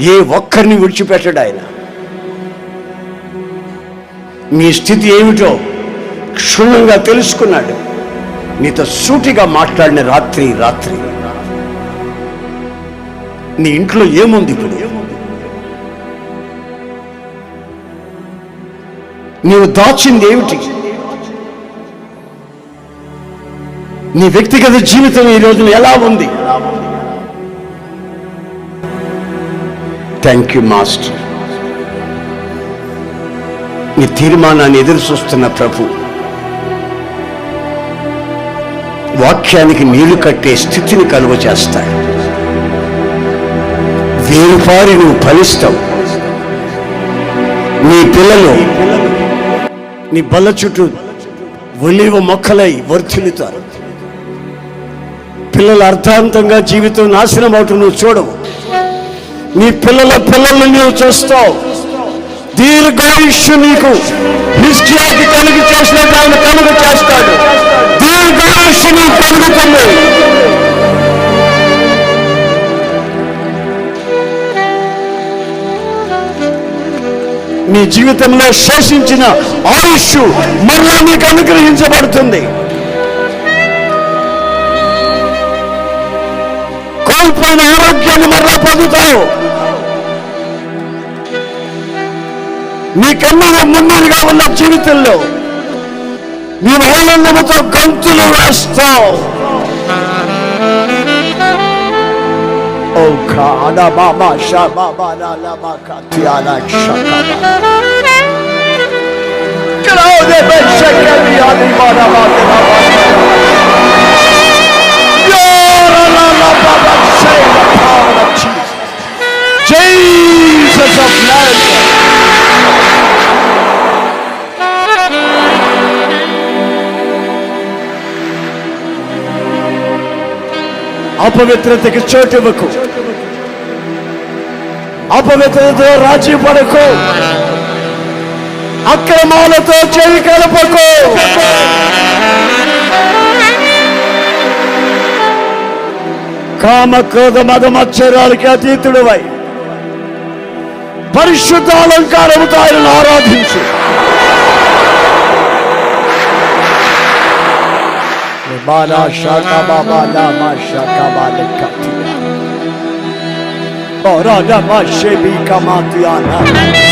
ఏ ఒక్కరిని విడిచిపెట్టడు ఆయన. నీ స్థితి ఏమిటో క్షుణ్ణంగా తెలుసుకున్నాడు. నీతో సూటిగా మాట్లాడిన రాత్రి రాత్రి. నీ ఇంట్లో ఏముంది ఇప్పుడు? నీవు దాచింది ఏమిటి? నీ వ్యక్తిగత జీవితం ఈ రోజున ఎలా ఉంది? థ్యాంక్ యూ మాస్టర్ నీ తీర్మానాన్ని ఎదురు చూస్తున్న ప్రభు వాక్యానికి నీళ్ళు కట్టే స్థితిని కలుగ చేస్తాడు వేరుపారి నువ్వు ఫలిస్తావు. నీ పిల్లలు నీ బల్ల చుట్టూ ఒలివ మొక్కలై వర్ధిల్లుతారు. పిల్లలు అర్థాంతంగా జీవితం నాశనం అవటం నువ్వు చూడవు. నీ పిల్లల పిల్లల్ని నీవు చూస్తావు. దీర్ఘాయుష్యు నీకు. హిస్కియాకి కలుగు చేసినట్టు ఆయన కలుగు చేస్తాడు. దీర్ఘాయుష్యు నీకు కలుగుతుంది నీ జీవితంలో శోషించిన ఆయుష్ మరలా నీకు అనుగ్రహించబడుతుంది. కోల్పోయిన ఆరోగ్యాన్ని మరలా పొందుతావు నీకన్నా ముందుగా ఉన్న జీవితంలో నీ ఆనందముతో గంతులు వేస్తావు ఓ కాడ బాబా షా బాబా లాలా బాకా తియానా షకా Claude అపవిత్రతకి చోటు ఇవ్వకు. అపవిత్రతతో రాజీ పడకు. అక్రమాలతో చెవి కలపకు. కామ క్రోధ మద మత్సరాలకి అతీతుడువై. పరిశుద్ధ అలంకారముతో ఆయన ఆరాధించు. Bala şaka babala maşaka balık katı. Orada maşebi kamatiyana. Orada maşebi kamatiyana.